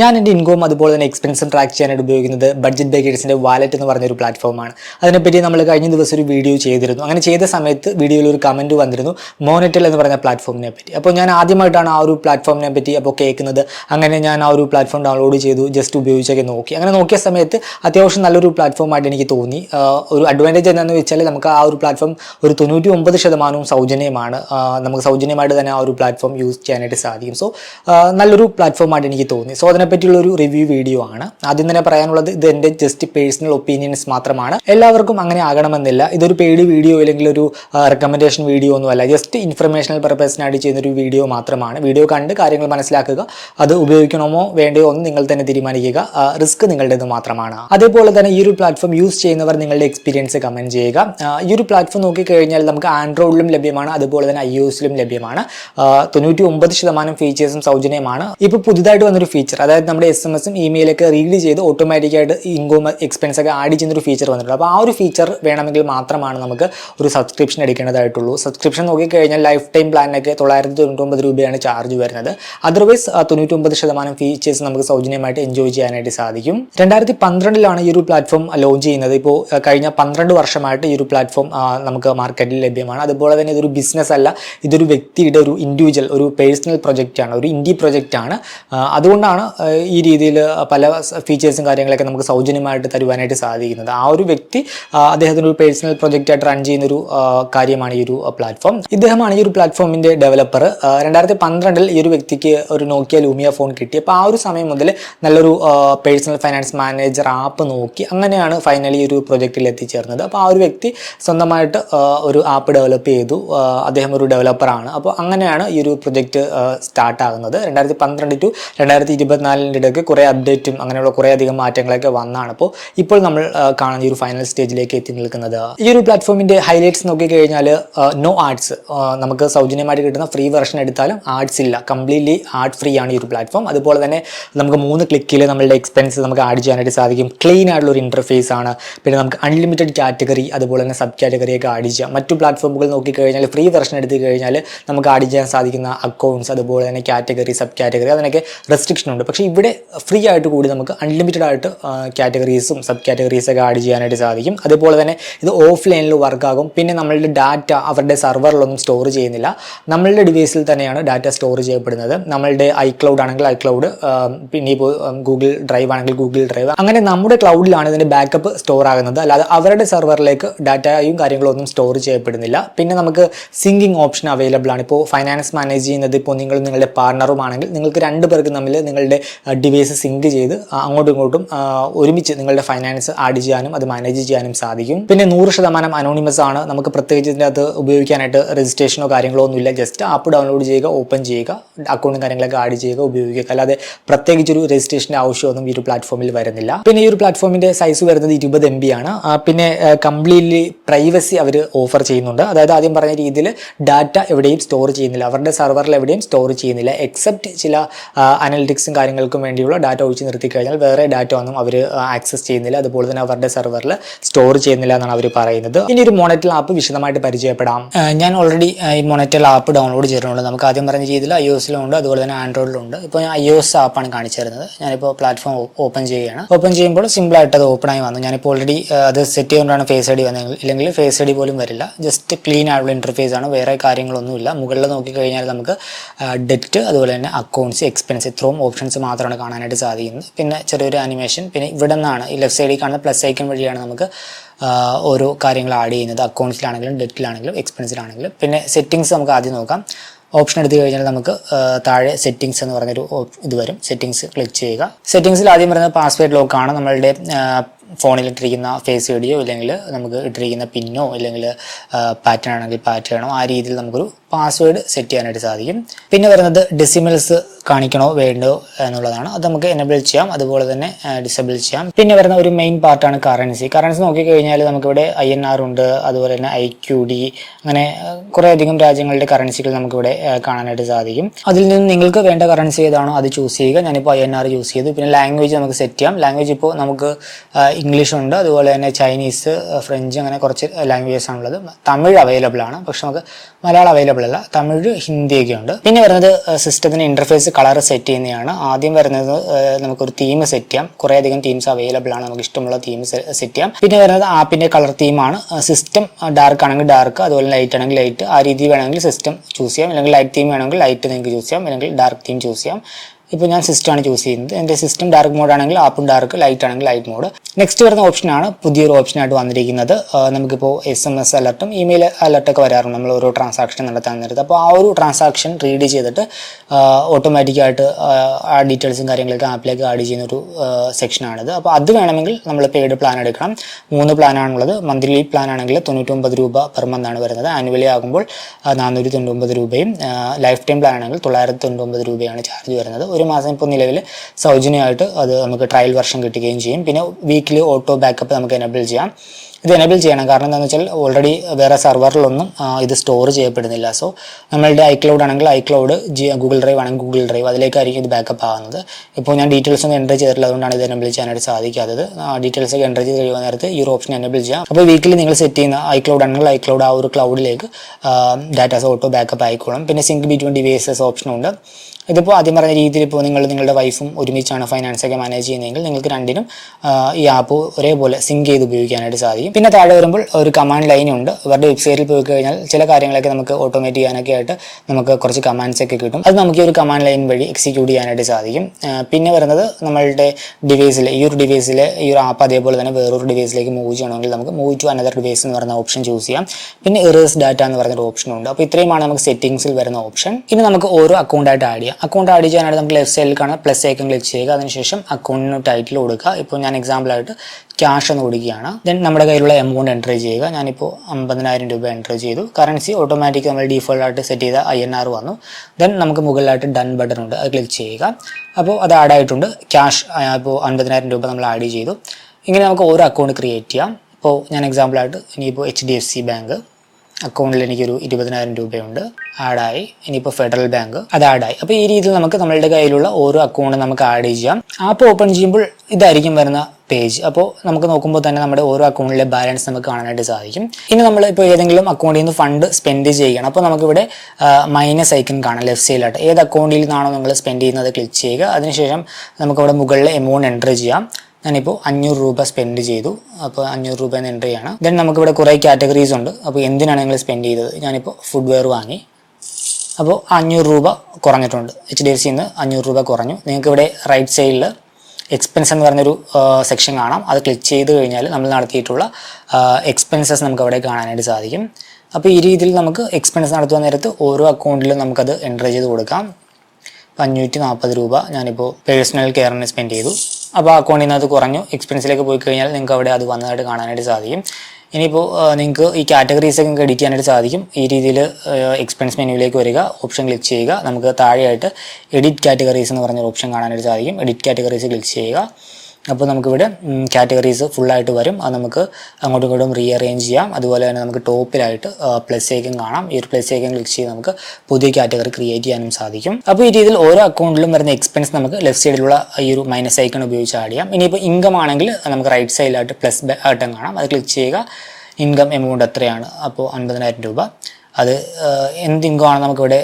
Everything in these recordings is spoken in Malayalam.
ഞാൻ എന്റെ ഇൻകവും അതുപോലെ തന്നെ എക്സ്പെൻസും ട്രാക്ക് ചെയ്യാനായിട്ട് ഉപയോഗിക്കുന്നത് ബഡ്ജറ്റ് ബേക്കേഴ്സിന്റെ വാലറ്റ് എന്ന് പറഞ്ഞൊരു പ്ലാറ്റ്ഫോമാണ് അതിനെപ്പറ്റി നമ്മൾ കഴിഞ്ഞ ദിവസം ഒരു വീഡിയോ ചെയ്തിരുന്നു. അങ്ങനെ ചെയ്ത സമയത്ത് വീഡിയോയിൽ ഒരു കമന്റ് വന്നിരുന്നു മോണിറ്റൽ എന്ന് പറഞ്ഞ പ്ലാറ്റ്ഫോമിനെ പറ്റി. അപ്പോൾ ഞാൻ ആദ്യമായിട്ടാണ് ആ ഒരു പ്ലാറ്റ്ഫോമിനെ പറ്റി അപ്പോൾ കേൾക്കുന്നത്. അങ്ങനെ ഞാൻ ആ ഒരു പ്ലാറ്റ്ഫോം ഡൗൺലോഡ് ചെയ്തു ജസ്റ്റ് ഉപയോഗിച്ചൊക്കെ നോക്കി. അങ്ങനെ നോക്കിയ സമയത്ത് അത്യാവശ്യം നല്ലൊരു പ്ലാറ്റ്ഫോമായിട്ട് എനിക്ക് തോന്നി. ഒരു അഡ്വാന്റേജ് എന്താണെന്ന് വെച്ചാൽ നമുക്ക് ആ ഒരു പ്ലാറ്റ്ഫോം ഒരു തൊണ്ണൂറ്റി ഒമ്പത് ശതമാനവും സൗജന്യമാണ്. നമുക്ക് സൗജന്യമായിട്ട് തന്നെ ആ ഒരു പ്ലാറ്റ്ഫോം യൂസ് ചെയ്യാനായിട്ട് സാധിക്കും. സോ നല്ലൊരു പ്ലാറ്റ്ഫോമായിട്ട് എനിക്ക് തോന്നി. സോ അതിനെപ്പറ്റിയുള്ള ഒരു റിവ്യൂ വീഡിയോ ആണ്. ആദ്യം തന്നെ പറയാനുള്ളത് ഇത് എന്റെ ജസ്റ്റ് പേഴ്സണൽ ഒപ്പീനിയൻസ് മാത്രമാണ്. എല്ലാവർക്കും അങ്ങനെ ആകണമെന്നില്ല. ഇതൊരു പെയ്ഡ് വീഡിയോ അല്ലെങ്കിൽ ഒരു റെക്കമെൻഡേഷൻ വീഡിയോ ഒന്നുമല്ല ജസ്റ്റ് ഇൻഫർമേഷണൽ പർപ്പസിനായിട്ട് ചെയ്യുന്ന ഒരു വീഡിയോ മാത്രമാണ്. വീഡിയോ കണ്ട് കാര്യങ്ങൾ മനസ്സിലാക്കുക. അത് ഉപയോഗിക്കണമോ വേണ്ടയോ എന്ന് നിങ്ങൾ തന്നെ തീരുമാനിക്കുക. റിസ്ക് നിങ്ങളുടേത് മാത്രമാണ്. അതേപോലെ തന്നെ ഈ ഒരു പ്ലാറ്റ്ഫോം യൂസ് ചെയ്യുന്നവർ നിങ്ങളുടെ എക്സ്പീരിയൻസ് കമന്റ് ചെയ്യുക. ഈ ഒരു പ്ലാറ്റ്ഫോം നോക്കിക്കഴിഞ്ഞാൽ നമുക്ക് ആൻഡ്രോയിഡിലും ലഭ്യമാണ്. അതുപോലെ തന്നെ ഐ ഒസിലും ലഭ്യമാണ്. തൊണ്ണൂറ്റി ഒമ്പത് ശതമാനം ഫീച്ചേഴ്സും സൗജന്യമാണ്. ഇപ്പോൾ പുതുതായിട്ട് വന്നൊരു ഫീച്ചർ അതായത് നമ്മുടെ എസ് എം എസും ഇമെയിലൊക്കെ റീഡ് ചെയ്ത് ഓട്ടോമാറ്റിക്കായിട്ട് ഇൻകം എക്സ്പെൻസ് ഒക്കെ ആഡ് ചെയ്യുന്ന ഒരു ഫീച്ചർ വന്നിട്ടുണ്ട്. അപ്പോൾ ആ ഒരു ഫീച്ചർ വേണമെങ്കിൽ മാത്രമാണ് നമുക്ക് ഒരു സബ്സ്ക്രിപ്ഷൻ എടുക്കേണ്ടതായിട്ടുള്ളൂ. സബ്സ്ക്രിപ്ഷൻ നോക്കിക്കഴിഞ്ഞാൽ ലൈഫ് ടൈം പ്ലാനൊക്കെ തൊള്ളായിരത്തി തൊണ്ണൂറ്റൊമ്പത് രൂപയാണ് ചാർജ് വരുന്നത്. അതർവൈസ് തൊണ്ണൂറ്റൊമ്പത് ശതമാനം ഫീച്ചേഴ്സ് നമുക്ക് സൗജന്യമായിട്ട് എൻജോയ് ചെയ്യാനായിട്ട് സാധിക്കും. രണ്ടായിരത്തി പന്ത്രണ്ടിലാണ് ഈ ഒരു പ്ലാറ്റ്ഫോം ലോഞ്ച് ചെയ്യുന്നത്. ഇപ്പോൾ കഴിഞ്ഞ പന്ത്രണ്ട് വർഷമായിട്ട് ഈ ഒരു പ്ലാറ്റ്ഫോം നമുക്ക് മാർക്കറ്റിൽ ലഭ്യമാണ്. അതുപോലെ തന്നെ ഇതൊരു ബിസിനസ് അല്ല ഇതൊരു വ്യക്തിയുടെ ഒരു ഇൻഡിവിജ്വൽ ഒരു പേഴ്സണൽ പ്രൊജക്റ്റാണ് ഒരു ഇൻഡി പ്രൊജക്റ്റാണ് അതുകൊണ്ടാണ് ഈ രീതിയിൽ പല ഫീച്ചേഴ്സും കാര്യങ്ങളൊക്കെ നമുക്ക് സൗജന്യമായിട്ട് തരുവാനായിട്ട് സാധിക്കുന്നത്. ആ ഒരു വ്യക്തി അദ്ദേഹത്തിന്റെ ഒരു പേഴ്സണൽ പ്രൊജക്റ്റായിട്ട് റൺ ചെയ്യുന്ന ഒരു കാര്യമാണ് ഈ ഒരു പ്ലാറ്റ്ഫോം ഇദ്ദേഹമാണ് ഈ ഒരു പ്ലാറ്റ്ഫോമിന്റെ ഡെവലപ്പർ രണ്ടായിരത്തി പന്ത്രണ്ടിൽ ഈ ഒരു വ്യക്തിക്ക് ഒരു നോക്കിയ ലൂമിയ ഫോൺ കിട്ടി. അപ്പോൾ ആ ഒരു സമയം മുതൽ നല്ലൊരു പേഴ്സണൽ ഫൈനാൻസ് മാനേജർ ആപ്പ് നോക്കി അങ്ങനെയാണ് ഫൈനലി ഈ ഒരു പ്രൊജക്റ്റിൽ എത്തിച്ചേർന്നത്. അപ്പോൾ ആ ഒരു വ്യക്തി സ്വന്തമായിട്ട് ഒരു ആപ്പ് ഡെവലപ്പ് ചെയ്തു. അദ്ദേഹം ഒരു ഡെവലപ്പറാണ് അപ്പോൾ അങ്ങനെയാണ് ഈ ഒരു പ്രൊജക്റ്റ് സ്റ്റാർട്ട് ആകുന്നത്. രണ്ടായിരത്തി പന്ത്രണ്ട് ടു രണ്ടായിരത്തി ഇരുപത്തിനാലിന്റെ ഇടയ്ക്ക് കുറേ അപ്ഡേറ്റും അങ്ങനെയുള്ള കുറേ അധികം മാറ്റങ്ങളൊക്കെ വന്നാണ്. അപ്പോൾ ഇപ്പോൾ നമ്മൾ കാണുന്ന ഈ ഒരു ഫൈനൽ സ്റ്റേജിലേക്ക് എത്തി നിൽക്കുന്നത്. ഈ ഒരു പ്ലാറ്റ്ഫോമിന്റെ ഹൈലൈറ്റ്സ് നോക്കിക്കഴിഞ്ഞാൽ നോ ആർട്സ് നമുക്ക് സൗജന്യമായിട്ട് കിട്ടുന്ന ഫ്രീ വെർഷൻ എടുത്താലും ആർട്സ് ഇല്ല. കംപ്ലീറ്റ്ലി ആർട്ട് ഫ്രീ ആണ് ഈ ഒരു പ്ലാറ്റ്ഫോം അതുപോലെ തന്നെ നമുക്ക് മൂന്ന് ക്ലിക്കിൽ നമ്മളുടെ എക്സ്പെൻസ് നമുക്ക് ആഡ് ചെയ്യാനായിട്ട് സാധിക്കും. ക്ലീൻ ആയിട്ടുള്ള ഒരു ഇന്റർഫേസ് ആണ്. പിന്നെ നമുക്ക് അൺലിമിറ്റഡ് കാറ്റഗറി അതുപോലെ തന്നെ സബ് കാറ്റഗറി ഒക്കെ ആഡ് ചെയ്യാം. മറ്റു പ്ലാറ്റ്ഫോമുകൾ നോക്കിക്കഴിഞ്ഞാൽ ഫ്രീ വെർഷൻ എടുത്തു കഴിഞ്ഞാൽ നമുക്ക് ആഡ് ചെയ്യാൻ സാധിക്കുന്ന അക്കൗണ്ട്സ് അതുപോലെ തന്നെ കാറ്റഗറി സബ് കാറ്റഗറി അതിനൊക്കെ റെസ്ട്രിക്ഷൻ ഉണ്ട്. പക്ഷേ ഇവിടെ ഫ്രീ ആയിട്ട് കൂടി നമുക്ക് അൺലിമിറ്റഡ് ആയിട്ട് കാറ്റഗറീസും സബ് കാറ്റഗറീസ് ഒക്കെ ആഡ് ചെയ്യാനായിട്ട് സാധിക്കും. അതുപോലെ തന്നെ ഇത് ഓഫ്ലൈനിൽ വർക്കാകും പിന്നെ നമ്മളുടെ ഡാറ്റ അവരുടെ സെർവറിലൊന്നും സ്റ്റോർ ചെയ്യുന്നില്ല. നമ്മളുടെ ഡിവൈസിൽ തന്നെയാണ് ഡാറ്റ സ്റ്റോർ ചെയ്യപ്പെടുന്നത്. നമ്മളുടെ ഐക്ലൗഡ് ആണെങ്കിൽ ഐക്ലൗഡ് പിന്നെ ഇപ്പോൾ ഗൂഗിൾ ഡ്രൈവ് ആണെങ്കിൽ ഗൂഗിൾ ഡ്രൈവ് അങ്ങനെ നമ്മുടെ ക്ലൗഡിലാണ് ഇതിന്റെ ബാക്കപ്പ് സ്റ്റോർ ആകുന്നത്. അല്ലാതെ അവരുടെ സെർവറിലേക്ക് ഡാറ്റയും കാര്യങ്ങളും ഒന്നും സ്റ്റോർ ചെയ്യപ്പെടുന്നില്ല. പിന്നെ നമുക്ക് സിങ്കിങ് ഓപ്ഷൻ അവൈലബിൾ ആണ്. ഇപ്പോൾ ഫൈനാൻസ് മാനേജ് ചെയ്യുന്നത് ഇപ്പോൾ നിങ്ങൾ നിങ്ങളുടെ പാർട്ണറും ആണെങ്കിൽ നിങ്ങൾക്ക് രണ്ട് പേർക്ക് തമ്മിൽ നിങ്ങളുടെ ഡിവൈസ് സിങ്ക് ചെയ്ത് അങ്ങോട്ടും ഇങ്ങോട്ടും ഒരുമിച്ച് നിങ്ങളുടെ ഫൈനാൻസ് ആഡ് ചെയ്യാനും അത് മാനേജ് ചെയ്യാനും സാധിക്കും. പിന്നെ നൂറ് ശതമാനം അനോണിമസ് ആണ്. നമുക്ക് പ്രത്യേകിച്ച് ഇതിന്റെ അകത്ത് ഉപയോഗിക്കാനായിട്ട് രജിസ്ട്രേഷനോ കാര്യങ്ങളോ ഒന്നുമില്ല. ജസ്റ്റ് ആപ്പ് ഡൗൺലോഡ് ചെയ്യുക ഓപ്പൺ ചെയ്യുക അക്കൗണ്ടും കാര്യങ്ങളൊക്കെ ആഡ് ചെയ്യുക ഉപയോഗിക്കുക. അല്ലാതെ പ്രത്യേകിച്ച് ഒരു രജിസ്ട്രേഷന്റെ ആവശ്യമൊന്നും ഈ ഒരു പ്ലാറ്റ്ഫോമിൽ വരുന്നില്ല. പിന്നെ ഈ ഒരു പ്ലാറ്റ്ഫോമിന്റെ സൈസ് വരുന്നത് ഇരുപത് എം ബി ആണ്. പിന്നെ കംപ്ലീറ്റ്ലി പ്രൈവസി അവർ ഓഫർ ചെയ്യുന്നുണ്ട്. അതായത് ആദ്യം പറഞ്ഞ രീതിയിൽ ഡാറ്റ എവിടെയും സ്റ്റോർ ചെയ്യുന്നില്ല. അവരുടെ സെർവറിൽ എവിടെയും സ്റ്റോർ ചെയ്യുന്നില്ല. എക്സെപ്റ്റ് ചില അനലിറ്റിക്സും കാര്യങ്ങൾക്കും വേണ്ടിയുള്ള ഡാറ്റ ഒഴിച്ച് നിർത്തി കഴിഞ്ഞാൽ വേറെ ഡാറ്റ ഒന്നും അവർ ആക്സസ് ചെയ്യുന്നില്ല. അതുപോലെ തന്നെ അവരുടെ സെർവറിൽ സ്റ്റോർ ചെയ്യുന്നില്ല എന്നാണ് അവർ പറയുന്നത്. ഇനി ഒരു മോണറ്റൽ ആപ്പ് വിശദമായിട്ട് പരിചയപ്പെടാം. ഞാൻ ഓൾറെഡി ഈ മോണറ്റൽ ആപ്പ് ഡൗൺലോഡ് ചെയ്തിട്ടുണ്ട് നമുക്ക് ആദ്യം പറഞ്ഞ രീതിയിൽ ഐ ഒസിലും ഉണ്ട് അതുപോലെ തന്നെ ആൻഡ്രോയിഡിലും ഉണ്ട് ഇപ്പോൾ ഞാൻ ഐ ഒസ് ആപ്പാണ് കാണിച്ചു തരുന്നത്. ഞാനിപ്പോൾ പ്ലാറ്റ്ഫോം ഓപ്പൺ ചെയ്യുകയാണ്. ഓപ്പൺ ചെയ്യുമ്പോൾ സിമ്പിളായിട്ട് അത് ഓപ്പൺ ആയി വന്നു. ഞാനിപ്പോൾ ഓൾറെഡി അത് സെറ്റ് ചെയ്തുകൊണ്ടാണ് ഫേസ് ഐ ഡി വന്നത്. ഇല്ലെങ്കിൽ ഫേസ് ഐ ഡി പോലും വരില്ല. ജസ്റ്റ് ക്ലീൻ ആയിട്ടുള്ള ഇന്റർഫേസ് ആണ്. വേറെ കാര്യങ്ങളൊന്നുമില്ല. മുകളിൽ നോക്കിക്കഴിഞ്ഞാൽ നമുക്ക് ഡെറ്റ് അതുപോലെ തന്നെ അക്കൗണ്ട്സ് എക്സ്പെൻസ് ഇത്രയും ഓപ്ഷൻസ് മാത്രമാണ് കാണാനായിട്ട് സാധിക്കുന്നത്. പിന്നെ ചെറിയൊരു ആനിമേഷൻ പിന്നെ ഇവിടെ നിന്നാണ് ഈ ലെഫ്റ്റ് സൈഡിൽ കാണുന്ന പ്ലസ് ഐക്കൺ വഴിയാണ് നമുക്ക് ഓരോ കാര്യങ്ങൾ ആഡ് ചെയ്യുന്നത്. അക്കൗണ്ട്സിലാണെങ്കിലും ഡെറ്റിലാണെങ്കിലും എക്സ്പെൻസിലാണെങ്കിലും പിന്നെ സെറ്റിങ്സ് നമുക്ക് ആദ്യം നോക്കാം. ഓപ്ഷൻ എടുത്തു കഴിഞ്ഞാൽ നമുക്ക് താഴെ സെറ്റിങ്സ് എന്ന് പറഞ്ഞൊരു ഇത് വരും. സെറ്റിങ്സ് ക്ലിക്ക് ചെയ്യുക. സെറ്റിങ്സിൽ ആദ്യം പറയുന്നത് പാസ്വേഡ് ലോക്കാണ് നമ്മളുടെ ഫോണിൽ ഇട്ടിരിക്കുന്ന ഫേസ് ഐഡിയോ ഇല്ലെങ്കിൽ നമുക്ക് ഇട്ടിരിക്കുന്ന പിന്നോ അല്ലെങ്കിൽ പാറ്റേൺ ആണെങ്കിൽ പാറ്റേണോ ആ രീതിയിൽ നമുക്കൊരു പാസ്വേഡ് സെറ്റ് ചെയ്യാനായിട്ട് സാധിക്കും. പിന്നെ വരുന്നത് ഡെസിമൽസ് കാണിക്കണോ വേണ്ടോ എന്നുള്ളതാണ്. അത് നമുക്ക് എനബിൾ ചെയ്യാം. അതുപോലെ തന്നെ ഡിസബിൾ ചെയ്യാം. പിന്നെ വരുന്ന ഒരു മെയിൻ പാർട്ടാണ് കറൻസി കറൻസി നോക്കിക്കഴിഞ്ഞാൽ നമുക്കിവിടെ ഐ എൻ ആർ ഉണ്ട്. അതുപോലെ തന്നെ ഐ ക്യു ഡി അങ്ങനെ കുറേയധികം രാജ്യങ്ങളുടെ കറൻസികൾ നമുക്കിവിടെ കാണാനായിട്ട് സാധിക്കും. അതിൽ നിന്ന് നിങ്ങൾക്ക് വേണ്ട കറൻസി ഏതാണോ അത് ചൂസ് ചെയ്യുക. ഞാനിപ്പോൾ ഐ എൻ ആർ ചൂസ് ചെയ്തു. പിന്നെ ലാംഗ്വേജ് നമുക്ക് സെറ്റ് ചെയ്യാം. ലാംഗ്വേജ് ഇപ്പോൾ നമുക്ക് ഇംഗ്ലീഷ് ഉണ്ട് അതുപോലെ തന്നെ ചൈനീസ് ഫ്രഞ്ച് അങ്ങനെ കുറച്ച് ലാംഗ്വേജസ് ആണുള്ളത്. തമിഴ് അവൈലബിൾ ആണ്. പക്ഷെ നമുക്ക് മലയാളം അവൈലബിൾ അല്ല. തമിഴ് ഹിന്ദിയൊക്കെ ഉണ്ട്. പിന്നെ വരുന്നത് സിസ്റ്റത്തിന് ഇന്റർഫേസ് കളർ സെറ്റ് ചെയ്യുന്നതാണ്. ആദ്യം വരുന്നത് നമുക്കൊരു തീം സെറ്റ് ചെയ്യാം. കുറേ അധികം തീംസ് അവൈലബിൾ ആണ്. നമുക്ക് ഇഷ്ടമുള്ള തീംസ് സെറ്റ് ചെയ്യാം. പിന്നെ വരുന്നത് ആപ്പിന്റെ കളർ തീമാണ് സിസ്റ്റം ഡാർക്ക് ആണെങ്കിൽ ഡാർക്ക് അതുപോലെ ലൈറ്റ് ആണെങ്കിൽ ലൈറ്റ് ആ രീതി വേണമെങ്കിൽ സിസ്റ്റം ചൂസ് ചെയ്യാം. അല്ലെങ്കിൽ ലൈറ്റ് തീം വേണമെങ്കിൽ ലൈറ്റ് നിങ്ങൾക്ക് ചൂസ് ചെയ്യാം. അല്ലെങ്കിൽ ഡാർക്ക് തീം ചൂസ് ചെയ്യാം. ഇപ്പോൾ ഞാൻ സിസ്റ്റമാണ് ചൂസ് ചെയ്യുന്നത്. എന്റെ സിസ്റ്റം ഡാർക്ക് മോഡ് ആണെങ്കിൽ ആപ്പും ഡാർക്ക് ലൈറ്റ് ആണെങ്കിൽ ലൈറ്റ് മോഡ് നെക്സ്റ്റ് വരുന്ന ഓപ്ഷനാണ് പുതിയൊരു ഓപ്ഷനായിട്ട് വന്നിരിക്കുന്നത്. നമുക്കിപ്പോൾ എസ് എം എസ് അലർട്ടും ഇമെയിൽ അലർട്ടൊക്കെ വരാറുണ്ട്. നമ്മൾ ഓരോ ട്രാൻസാക്ഷൻ നടത്താൻ നേരത്ത്. അപ്പോൾ ആ ഒരു ട്രാൻസാക്ഷൻ റീഡ് ചെയ്തിട്ട് ഓട്ടോമാറ്റിക്കായിട്ട് ആ ഡീറ്റെയിൽസും കാര്യങ്ങളൊക്കെ ആപ്പിലേക്ക് ആഡ് ചെയ്യുന്ന ഒരു സെക്ഷനാണിത് അപ്പോൾ അത് വേണമെങ്കിൽ നമ്മൾ പെയ്ഡ് പ്ലാൻ എടുക്കണം. മൂന്ന് പ്ലാനാണുള്ളത് മന്ത്ലി പ്ലാൻ ആണെങ്കിൽ തൊണ്ണൂറ്റൊമ്പത് രൂപ പെർ മന്ത് ആണ് വരുന്നത്. ആനുവലി ആകുമ്പോൾ നാനൂറ്റി തൊണ്ണൂറ്റൊമ്പത് രൂപയും ലൈഫ് ടൈം പ്ലാൻ ആണെങ്കിൽ തൊള്ളായിരത്തി തൊണ്ണൂറ്റൊമ്പത് രൂപയാണ് ചാർജ് വരുന്നത്. ഒരു മാസം ഇപ്പോൾ നിലവിൽ സൗജന്യമായിട്ട് അത് നമുക്ക് ട്രയൽ വർഷം കിട്ടുകയും ചെയ്യും. പിന്നെ വീക്കിലി ഓട്ടോ ബാക്കപ്പ് നമുക്ക് എനബിൾ ചെയ്യാം. ഇത് എനേബിൾ ചെയ്യണം. കാരണം എന്താണെന്ന് വെച്ചാൽ ഓൾറെഡി വേറെ സെർവറിലൊന്നും ഇത് സ്റ്റോർ ചെയ്യപ്പെടുന്നില്ല. സോ നമ്മളുടെ ഐക്ലൗഡ് ആണെങ്കിൽ ഐക്ലൗഡ് ജി ഗൂഗിൾ ഡ്രൈവ് ആണെങ്കിൽ ഗൂഗിൾ ഡ്രൈവ് അതിലേക്കായിരിക്കും ഇത് ബാക്കപ്പ് ആകുന്നത് ഇപ്പോൾ ഞാൻ ഡീറ്റെയിൽസ് ഒന്നും എന്റർ ചെയ്തിട്ടില്ല. അതുകൊണ്ടാണ് ഇത് എനബിൾ ചെയ്യാനായിട്ട് സാധിക്കാത്തത്. ഡീറ്റെയിൽസ് ഒക്കെ എന്റർ ചെയ്ത് കഴിയുന്ന നേരത്ത് ഈ ഒരു ഓപ്ഷൻ എനേബിൾ ചെയ്യാം. അപ്പോൾ വീക്കിലി നിങ്ങൾ സെറ്റ് ചെയ്യുന്ന ഐക്ലൗഡ് ആണെങ്കിൽ ഐക്ലൗഡ് ആ ഒരു ക്ലൗഡിലേക്ക് ഡാറ്റാസ് ഓട്ടോ ബാക്കപ്പ് ആയിക്കോളും. പിന്നെ സിങ്ക് ബിറ്റ്വീൻ ഡിവൈസസ് ഓപ്ഷനുണ്ട് ഇതിപ്പോൾ ആദ്യം പറഞ്ഞ രീതിയിൽ ഇപ്പോൾ നിങ്ങൾ നിങ്ങളുടെ വൈഫും ഒരുമിച്ചാണ് ഫൈനാൻസ് ഒക്കെ മാനേജ് ചെയ്യുന്നതെങ്കിൽ നിങ്ങൾക്ക് രണ്ടിനും ഈ ആപ്പ് ഒരേപോലെ സിങ്ക് ചെയ്ത് ഉപയോഗിക്കാനായിട്ട് സാധിക്കും. പിന്നെ താഴെ വരുമ്പോൾ ഒരു കമാൻഡ് ലൈൻ ഉണ്ട്. ഇവരുടെ വെബ്സൈറ്റിൽ പോയി കഴിഞ്ഞാൽ ചില കാര്യങ്ങളൊക്കെ നമുക്ക് ഓട്ടോമേറ്റ് ചെയ്യാനൊക്കെ ആയിട്ട് നമുക്ക് കുറച്ച് കമാൻഡ്സ് ഒക്കെ കിട്ടും. അത് നമുക്ക് ഈ ഒരു കമാൻഡ് ലൈൻ വഴി എക്സിക്യൂട്ട് ചെയ്യാനായിട്ട് സാധിക്കും. പിന്നെ വരുന്നത് നമ്മളുടെ ഡിവൈസിൽ ഈ ഒരു ഡിവൈസിൽ ഈ ഒരു ആപ്പ് അതേപോലെ തന്നെ വേറൊരു ഡിവൈസിലേക്ക് മൂവ് ചെയ്യണമെങ്കിൽ നമുക്ക് മൂവ് ടു അനദർ ഡിവൈസ് എന്ന് പറഞ്ഞ ഓപ്ഷൻ ചൂസ് ചെയ്യാം. പിന്നെ ഇറേഴ്സ് ഡാറ്റ എന്ന് പറഞ്ഞൊരു ഉണ്ട്. അപ്പോൾ ഇത്രയുമാണ് നമുക്ക് സെറ്റിംഗ്സിൽ വരുന്ന ഓപ്ഷൻ ഇനി നമുക്ക് ഓരോ അക്കൗണ്ടായിട്ട് ആഡ് ചെയ്യാം. അക്കൗണ്ട് ആഡ് ചെയ്യാനായിട്ട് നമുക്ക് ലെഫ്റ്റ് സൈഡിൽ കാണാം. പ്ലസ് ഐക്കൺ ക്ലിക്ക് ചെയ്യുക. അതിനുശേഷം അക്കൗണ്ടിന് ടൈറ്റിൽ കൊടുക്കുക. ഇപ്പോൾ ഞാൻ എക്സാമ്പിൾ ആയിട്ട് ക്യാഷ് എന്ന് കൊടുക്കുകയാണ്. ദെൻ നമ്മുടെ കയ്യിലുള്ള എമൗണ്ട് എൻട്രി ചെയ്യുക. ഞാനിപ്പോൾ അമ്പതിനായിരം രൂപ എൻട്രി ചെയ്തു. കറൻസി ഓട്ടോമാറ്റിക് നമ്മൾ ഡീഫോൾട്ട് ആയിട്ട് സെറ്റ് ചെയ്ത ഐ എൻ ആർ വന്നു. ദെൻ നമുക്ക് മുകളിലായിട്ട് ഡൺ ബട്ടൺ ഉണ്ട്. അത് ക്ലിക്ക് ചെയ്യുക. അപ്പോൾ അത് ആഡ് ആയിട്ടുണ്ട്. ക്യാഷ് ഇപ്പോൾ അൻപതിനായിരം രൂപ നമ്മൾ ആഡ് ചെയ്തു. ഇങ്ങനെ നമുക്ക് ഓരോ അക്കൗണ്ട് ക്രിയേറ്റ് ചെയ്യാം. ഇപ്പോൾ ഞാൻ എക്സാമ്പിളായിട്ട് ഇനിയിപ്പോൾ H D F C bank അക്കൗണ്ടിൽ എനിക്കൊരു ഇരുപതിനായിരം രൂപയുണ്ട്. ആഡായി ഇനിയിപ്പോൾ ഫെഡറൽ ബാങ്ക് അത് ആഡായി അപ്പോൾ ഈ രീതിയിൽ നമുക്ക് നമ്മളുടെ കയ്യിലുള്ള ഓരോ അക്കൗണ്ട് നമുക്ക് ആഡ് ചെയ്യാം. ആപ്പ് ഓപ്പൺ ചെയ്യുമ്പോൾ ഇതായിരിക്കും വരുന്ന പേജ് അപ്പോൾ നമുക്ക് നോക്കുമ്പോൾ തന്നെ നമ്മുടെ ഓരോ അക്കൗണ്ടിലെ ബാലൻസ് നമുക്ക് കാണാനായിട്ട് സാധിക്കും. ഇനി നമ്മൾ ഇപ്പോൾ ഏതെങ്കിലും അക്കൗണ്ടിൽ നിന്ന് ഫണ്ട് സ്പെൻഡ് ചെയ്യണം അപ്പോൾ നമുക്കിവിടെ മൈനസ് ഐക്കൺ കാണാം. ലെഫ്റ്റ് സൈഡിലായിട്ട് ഏത് അക്കൗണ്ടിൽ നിന്നാണോ നിങ്ങൾ സ്പെൻഡ് ചെയ്യുന്നത് ക്ലിക്ക് ചെയ്യുക. അതിനുശേഷം നമുക്കവിടെ മുകളിൽ എമൗണ്ട് എന്റർ ചെയ്യാം. ഞാനിപ്പോൾ അഞ്ഞൂറ് രൂപ സ്പെൻഡ് ചെയ്തു. അപ്പോൾ അഞ്ഞൂറ് രൂപ എന്ന് എന്റർ ചെയ്യണം ദെൻ നമുക്കിവിടെ കുറേ കാറ്റഗറീസ് ഉണ്ട്. അപ്പോൾ എന്തിനാണ് നിങ്ങൾ സ്പെൻഡ് ചെയ്തത്? ഞാനിപ്പോൾ ഫുഡ് വെയർ വാങ്ങി. അപ്പോൾ അഞ്ഞൂറ് രൂപ കുറഞ്ഞിട്ടുണ്ട്. എച്ച് ഡി എഫ് സിന്ന് അഞ്ഞൂറ് രൂപ കുറഞ്ഞു. നിങ്ങൾക്ക് ഇവിടെ റൈറ്റ് സൈഡിൽ എക്സ്പെൻസ് എന്ന് പറഞ്ഞൊരു സെക്ഷൻ കാണാം. അത് ക്ലിക്ക് ചെയ്ത് കഴിഞ്ഞാൽ നമ്മൾ നടത്തിയിട്ടുള്ള എക്സ്പെൻസസ് നമുക്ക് അവിടെ കാണാനായിട്ട് സാധിക്കും. അപ്പോൾ ഈ രീതിയിൽ നമുക്ക് എക്സ്പെൻസ് നടത്തുന്ന നേരത്ത് ഓരോ അക്കൗണ്ടിലും നമുക്കത് എൻട്രി ചെയ്ത് കൊടുക്കാം. ഇപ്പം അഞ്ഞൂറ്റി നാൽപ്പത് രൂപ ഞാനിപ്പോൾ പേഴ്സണൽ കെയറിന് സ്പെൻഡ് ചെയ്തു. അപ്പോൾ അക്കൗണ്ടിൽ നിന്ന് അത് കുറഞ്ഞു എക്സ്പെൻസിലേക്ക് പോയി കഴിഞ്ഞാൽ നിങ്ങൾക്ക് അവിടെ അത് വന്നതായിട്ട് കാണാനായിട്ട് സാധിക്കും. ഇനിയിപ്പോൾ നിങ്ങൾക്ക് ഈ കാറ്റഗറീസ് ഒക്കെ എഡിറ്റ് ചെയ്യാനായിട്ട് സാധിക്കും. ഈ രീതിയിൽ എക്സ്പെൻസ് മെനുവിലേക്ക് വരിക ഓപ്ഷൻ ക്ലിക്ക് ചെയ്യുക നമുക്ക് താഴെയായിട്ട് എഡിറ്റ് കാറ്റഗറീസ് എന്ന് പറഞ്ഞ ഓപ്ഷൻ കാണാനായിട്ട് സാധിക്കും. എഡിറ്റ് കാറ്റഗറീസ് ക്ലിക്ക് ചെയ്യുക. അപ്പോൾ നമുക്കിവിടെ കാറ്റഗറീസ് ഫുള്ളായിട്ട് വരും. അത് നമുക്ക് അങ്ങോട്ടും ഇങ്ങോട്ടും റീഅറേഞ്ച് ചെയ്യാം. അതുപോലെ തന്നെ നമുക്ക് ടോപ്പിലായിട്ട് പ്ലസ് ഏക്കും കാണാം. ഈ ഒരു പ്ലസ് ഏക്കും ക്ലിക്ക് ചെയ്ത് നമുക്ക് പുതിയ കാറ്റഗറി ക്രിയേറ്റ് ചെയ്യാനും സാധിക്കും. അപ്പോൾ ഈ രീതിയിൽ ഓരോ അക്കൗണ്ടിലും വരുന്ന എക്സ്പെൻസ് നമുക്ക് ലെഫ്റ്റ് സൈഡിലുള്ള ഈ ഒരു മൈനസ് ഐക്കൺ ഉപയോഗിച്ച് ആഡ് ചെയ്യാം. ഇനിയിപ്പോൾ ഇൻകം ആണെങ്കിൽ നമുക്ക് റൈറ്റ് സൈഡിലായിട്ട് പ്ലസ് ബട്ടൺ കാണാം. അത് ക്ലിക്ക് ചെയ്യുക. ഇൻകം എമൗണ്ട് എത്രയാണ്? അപ്പോൾ അൻപതിനായിരം രൂപ. അത് എന്ത് ഇൻകം ആണ് നമുക്കിവിടെ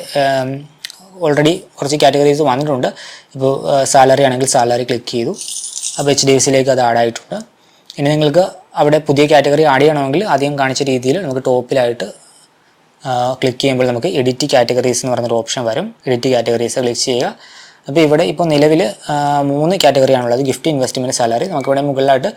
ഓൾറെഡി കുറച്ച് കാറ്റഗറീസ് വന്നിട്ടുണ്ട്. ഇപ്പോൾ സാലറി ആണെങ്കിൽ സാലറി ക്ലിക്ക് ചെയ്തു. അപ്പോൾ എച്ച് ഡി എഫ് സിയിലേക്ക് അത് ആഡ് ആയിട്ടുണ്ട് ഇനി നിങ്ങൾക്ക് അവിടെ പുതിയ കാറ്റഗറി ആഡ് ചെയ്യണമെങ്കിൽ ആദ്യം കാണിച്ച രീതിയിൽ നമുക്ക് ടോപ്പിലായിട്ട് ക്ലിക്ക് ചെയ്യുമ്പോൾ നമുക്ക് എഡിറ്റ് കാറ്റഗറീസ് എന്ന് പറഞ്ഞൊരു ഓപ്ഷൻ വരും. എഡിറ്റ് കാറ്റഗറീസ് ക്ലിക്ക് ചെയ്യുക. അപ്പോൾ ഇവിടെ ഇപ്പോൾ നിലവിൽ മൂന്ന് കാറ്റഗറിയാണുള്ളത് ഗിഫ്റ്റ് ഇൻവെസ്റ്റ്മെന്റ് സാലറി നമുക്കിവിടെ മുകളിലായിട്ട്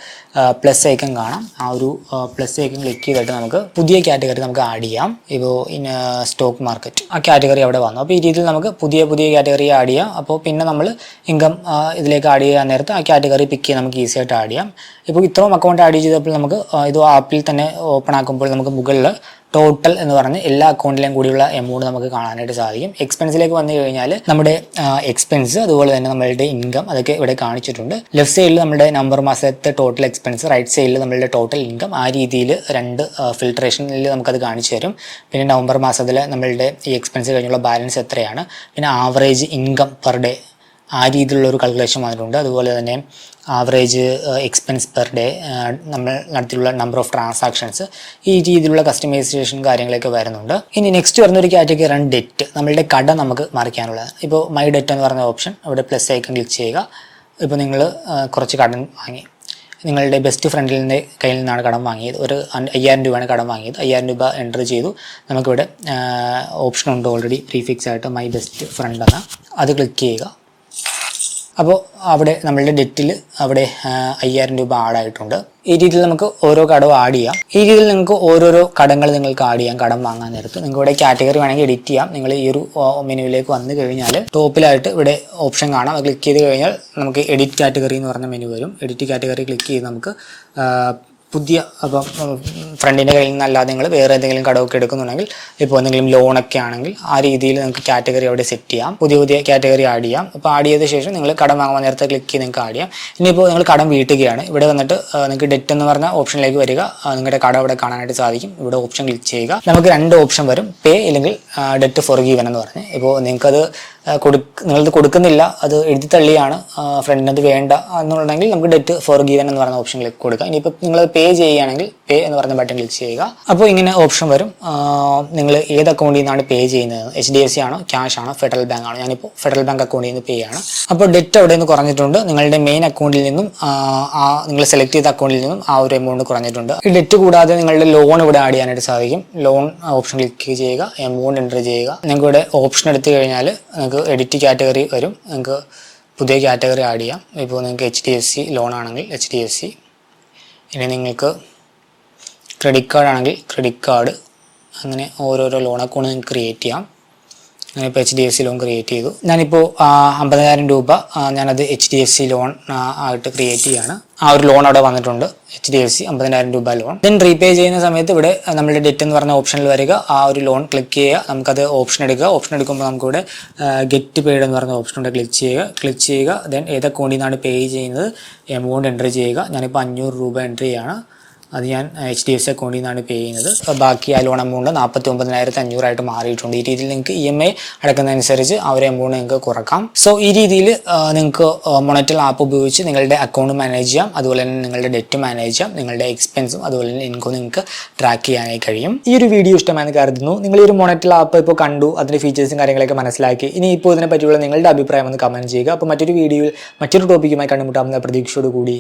പ്ലസ് ഐക്കൺ കാണാം. ആ ഒരു പ്ലസ് ഐക്കൺ ക്ലിക്ക് ചെയ്തിട്ട് നമുക്ക് പുതിയ കാറ്റഗറി നമുക്ക് ആഡ് ചെയ്യാം. ഇപ്പോൾ ഇൻ സ്റ്റോക്ക് മാർക്കറ്റ് ആ കാറ്റഗറി അവിടെ വന്നു. അപ്പോൾ ഈ രീതിയിൽ നമുക്ക് പുതിയ പുതിയ കാറ്റഗറി ആഡ് ചെയ്യാം. അപ്പോൾ പിന്നെ നമ്മൾ ഇൻകം ഇതിലേക്ക് ആഡ് ചെയ്യാൻ നേരത്ത് ആ കാറ്റഗറി പിക്ക് ചെയ്യാൻ നമുക്ക് ഈസി ആയിട്ട് ആഡ് ചെയ്യാം. ഇപ്പോൾ ഇത്രയും അക്കൗണ്ട് ആഡ് ചെയ്തപ്പോൾ നമുക്ക് ഇത് ആപ്പിൽ തന്നെ ഓപ്പൺ ആക്കുമ്പോൾ നമുക്ക് മുകളിൽ ടോട്ടൽ എന്ന് പറഞ്ഞ് എല്ലാ അക്കൗണ്ടിലെയും കൂടിയുള്ള എമൗണ്ട് നമുക്ക് കാണാനായിട്ട് സാധിക്കും. എക്സ്പെൻസിലേക്ക് വന്നു കഴിഞ്ഞാൽ നമ്മുടെ എക്സ്പെൻസ് അതുപോലെ തന്നെ നമ്മളുടെ ഇൻകം അതൊക്കെ ഇവിടെ കാണിച്ചിട്ടുണ്ട്. ലെഫ്റ്റ് സൈഡിൽ നമ്മുടെ നവംബർ മാസത്തെ ടോട്ടൽ എക്സ്പെൻസ് റൈറ്റ് സൈഡിൽ നമ്മളുടെ ടോട്ടൽ ഇൻകം ആ രീതിയിൽ രണ്ട് ഫിൽട്രേഷനിൽ നമുക്കത് കാണിച്ചു തരും. പിന്നെ നവംബർ മാസത്തിൽ നമ്മളുടെ ഈ എക്സ്പെൻസ് കഴിഞ്ഞുള്ള ബാലൻസ് എത്രയാണ്? പിന്നെ ആവറേജ് ഇൻകം പെർ ഡേ ആ രീതിയിലുള്ള ഒരു കാൽക്കുലേഷൻ വന്നിട്ടുണ്ട്. അതുപോലെ തന്നെ ആവറേജ് എക്സ്പെൻസ് പെർ ഡേ നമ്മൾ നടത്തിയിട്ടുള്ള നമ്പർ ഓഫ് ട്രാൻസാക്ഷൻസ് ഈ രീതിയിലുള്ള കസ്റ്റമൈസേഷൻ കാര്യങ്ങളൊക്കെ വരുന്നുണ്ട്. ഇനി നെക്സ്റ്റ് വരുന്ന ഒരു കാറ്റഗറിയാണ് ഡെറ്റ് നമ്മളുടെ കട നമുക്ക് മറിക്കാനുള്ളത്. ഇപ്പോൾ മൈ ഡെറ്റ് എന്ന് പറഞ്ഞ ഓപ്ഷൻ അവിടെ പ്ലസ് ഐക്കൺ ക്ലിക്ക് ചെയ്യുക. ഇപ്പോൾ നിങ്ങൾ കുറച്ച് കടം വാങ്ങി. നിങ്ങളുടെ ബെസ്റ്റ് ഫ്രണ്ടിന്റെ കയ്യിൽ നിന്നാണ് കടം വാങ്ങിയത്. ഒരു അയ്യായിരം രൂപയാണ് കടം വാങ്ങിയത്. അയ്യായിരം രൂപ എന്റർ ചെയ്തു. നമുക്കിവിടെ ഓപ്ഷൻ ഉണ്ട് ഓൾറെഡി പ്രീഫിക്സ് ആയിട്ട് മൈ ബെസ്റ്റ് ഫ്രണ്ട് എന്ന. അത് ക്ലിക്ക് ചെയ്യുക. അപ്പോൾ അവിടെ നമ്മളുടെ ഡെറ്റിൽ അവിടെ അയ്യായിരം രൂപ ആഡായിട്ടുണ്ട്. ഈ രീതിയിൽ നമുക്ക് ഓരോ കടവും ആഡ് ചെയ്യാം. ഈ രീതിയിൽ നിങ്ങൾക്ക് ഓരോരോ കടങ്ങൾ നിങ്ങൾക്ക് ആഡ് ചെയ്യാം. കടം വാങ്ങാൻ നേരത്ത്. നിങ്ങൾക്ക് ഇവിടെ കാറ്റഗറി വേണമെങ്കിൽ എഡിറ്റ് ചെയ്യാം. നിങ്ങൾ ഈ ഒരു മെനുവിലേക്ക് വന്നു കഴിഞ്ഞാൽ ടോപ്പിലായിട്ട് ഇവിടെ ഓപ്ഷൻ കാണാം. അത് ക്ലിക്ക് ചെയ്ത് കഴിഞ്ഞാൽ നമുക്ക് എഡിറ്റ് കാറ്റഗറി എന്ന് പറഞ്ഞ മെനു വരും. എഡിറ്റ് കാറ്റഗറി ക്ലിക്ക് ചെയ്ത് നമുക്ക് പുതിയ അപ്പം ഫ്രണ്ടിന്റെ കയ്യിൽ നിന്നല്ലാതെ നിങ്ങൾ വേറെ എന്തെങ്കിലും കടമൊക്കെ എടുക്കുന്നുണ്ടെങ്കിൽ ഇപ്പോൾ എന്തെങ്കിലും ലോണൊക്കെ ആണെങ്കിൽ ആ രീതിയിൽ നിങ്ങൾക്ക് കാറ്റഗറി അവിടെ സെറ്റ് ചെയ്യാം. പുതിയ പുതിയ കാറ്റഗറി ആഡ് ചെയ്യാം. അപ്പോൾ ആഡ് ചെയ്ത ശേഷം നിങ്ങൾ കടം വാങ്ങുമ്പോൾ നേരത്തെ ക്ലിക്ക് ചെയ്ത് നിങ്ങൾക്ക് ആഡ് ചെയ്യാം. ഇനിയിപ്പോൾ നിങ്ങൾ കടം വീട്ടുകയാണ്. ഇവിടെ വന്നിട്ട് നിങ്ങൾക്ക് ഡെറ്റ് എന്ന് പറഞ്ഞ ഓപ്ഷനിലേക്ക് വരിക. നിങ്ങളുടെ കടം അവിടെ കാണാനായിട്ട് സാധിക്കും. ഇവിടെ ഓപ്ഷൻ ക്ലിക്ക് ചെയ്യുക. നമുക്ക് രണ്ട് ഓപ്ഷൻ വരും. പേ ഇല്ലെങ്കിൽ ഡെറ്റ് ഫോർ ഗീവൻ എന്ന് പറഞ്ഞ്. ഇപ്പോൾ നിങ്ങൾക്കത് കൊടുക്ക് നിങ്ങളത് കൊടുക്കുന്നില്ല. അത് എഴുതി തള്ളിയാണ്. ഫ്രണ്ടിനത് വേണ്ട എന്നുണ്ടെങ്കിൽ നമുക്ക് ഡെറ്റ് ഫോർ ഗീവൻ എന്ന് പറഞ്ഞ ഓപ്ഷനിലേക്ക് ക്ലിക്ക് കൊടുക്കാം ഇനിയിപ്പോൾ നിങ്ങൾ പേ ചെയ്യുകയാണെങ്കിൽ പേ എന്ന് പറഞ്ഞ ബട്ടൺ ക്ലിക്ക് ചെയ്യുക. അപ്പോൾ ഇങ്ങനെ ഓപ്ഷൻ വരും. നിങ്ങൾ ഏത് അക്കൗണ്ടിൽ നിന്നാണ് പേ ചെയ്യുന്നത്? എച്ച് ഡി എഫ് സി ആണോ ക്യാഷ് ആണോ ഫെഡറൽ ബാങ്ക് ആണോ? ഞാനിപ്പോൾ ഫെഡറൽ ബാങ്ക് അക്കൗണ്ടിൽ നിന്ന് പേ ആണ് അപ്പോൾ ഡെറ്റ് അവിടെ നിന്ന് കുറഞ്ഞിട്ടുണ്ട്. നിങ്ങളുടെ മെയിൻ അക്കൗണ്ടിൽ നിന്നും ആ നിങ്ങൾ സെലക്ട് ചെയ്ത അക്കൗണ്ടിൽ നിന്നും ആ ഒരു എമൗണ്ട് കുറഞ്ഞിട്ടുണ്ട്. ഈ ഡെറ്റ് കൂടാതെ നിങ്ങളുടെ ലോൺ ഇവിടെ ആഡ് ചെയ്യാനായിട്ട് സാധിക്കും. ലോൺ ഓപ്ഷൻ ക്ലിക്ക് ചെയ്യുക. എമൗണ്ട് എന്റർ ചെയ്യുക. നിങ്ങൾക്ക് ഇവിടെ ഓപ്ഷൻ എടുത്തു കഴിഞ്ഞാൽ നിങ്ങൾക്ക് എഡിറ്റ് കാറ്റഗറി വരും. നിങ്ങൾക്ക് പുതിയ കാറ്റഗറി ആഡ് ചെയ്യാം. ഇപ്പോൾ നിങ്ങൾക്ക് H D F C loan ആണെങ്കിൽ എച്ച് ഡി എഫ് സി ഇനി നിങ്ങൾക്ക് ക്രെഡിറ്റ് കാർഡ് ആണെങ്കിൽ ക്രെഡിറ്റ് കാർഡ് അങ്ങനെ ഓരോരോ ലോൺ അക്കൗണ്ട് നിങ്ങൾക്ക് ക്രിയേറ്റ് ചെയ്യാം. ഞാനിപ്പോൾ H D F C loan create ചെയ്തു. ഞാനിപ്പോൾ അമ്പതിനായിരം രൂപ ഞാനത് H D F C loan ആയിട്ട് ക്രിയേറ്റ് ചെയ്യാണ്. ആ ഒരു ലോൺ അവിടെ വന്നിട്ടുണ്ട്. എച്ച് ഡി എഫ് സി അമ്പതിനായിരം രൂപ ലോൺ ദെൻ റീപേ ചെയ്യുന്ന സമയത്ത് ഇവിടെ നമ്മുടെ ഡെറ്റ് എന്ന് പറഞ്ഞ ഓപ്ഷനിൽ വരിക. ആ ഒരു ലോൺ ക്ലിക്ക് ചെയ്യുക. നമുക്കത് ഓപ്ഷൻ എടുക്കുക. ഓപ്ഷൻ എടുക്കുമ്പോൾ നമുക്കിവിടെ ഗെറ്റ് പെയ്ഡ് എന്ന് പറഞ്ഞ ഓപ്ഷൻ ഉണ്ട് ക്ലിക്ക് ചെയ്യുക. ക്ലിക്ക് ചെയ്യുക. ദെൻ ഏത് അക്കൗണ്ടിൽ നിന്നാണ് പേ ചെയ്യുന്നത്? എമൗണ്ട് എന്റർ ചെയ്യുക. ഞാനിപ്പോൾ അഞ്ഞൂറ് രൂപ എന്റർ ചെയ്യാണ്. അത് ഞാൻ എച്ച് ഡി എഫ് സി അക്കൗണ്ടിൽ നിന്നാണ് പേ ചെയ്യുന്നത്. ബാക്കി ആ ലോൺ എമൗണ്ട് നാൽപ്പത്തി ഒമ്പതിനായിരത്തി അഞ്ഞൂറായിട്ട് മാറിയിട്ടുണ്ട്. ഈ രീതിയിൽ നിങ്ങൾക്ക് ഇ എം ഐ അടക്കുന്നതനുസരിച്ച് ആ ഒരു എമൗണ്ട് നിങ്ങൾക്ക് കുറക്കാം. സോ ഈ രീതിയിൽ നിങ്ങൾക്ക് മൊണറ്റൽ ആപ്പ് ഉപയോഗിച്ച് നിങ്ങളുടെ അക്കൗണ്ട് മാനേജ് ചെയ്യാം. അതുപോലെ തന്നെ നിങ്ങളുടെ ഡെറ്റ് മാനേജ് ചെയ്യാം. നിങ്ങളുടെ എക്സ്പെൻസും അതുപോലെ തന്നെ ഇൻകം നിങ്ങൾക്ക് ട്രാക്ക് ചെയ്യാനായി കഴിയും. ഈ ഒരു വീഡിയോ ഇഷ്ടമായെന്ന് കരുതുന്നു. നിങ്ങൾ ഈ ഒരു മൊണറ്റൽ ആപ്പ് ഇപ്പോൾ കണ്ടു. അതിന്റെ ഫീച്ചേഴ്സും കാര്യങ്ങളൊക്കെ മനസ്സിലാക്കി. ഇനി ഇപ്പോൾ ഇതിനെ പറ്റിയുള്ള നിങ്ങളുടെ അഭിപ്രായം ഒന്ന് കമന്റ് ചെയ്യുക. അപ്പോൾ മറ്റൊരു വീഡിയോയിൽ മറ്റൊരു ടോപ്പിക്കുമായി കണ്ടുമുട്ടാമെന്ന പ്രതീക്ഷയോട് കൂടി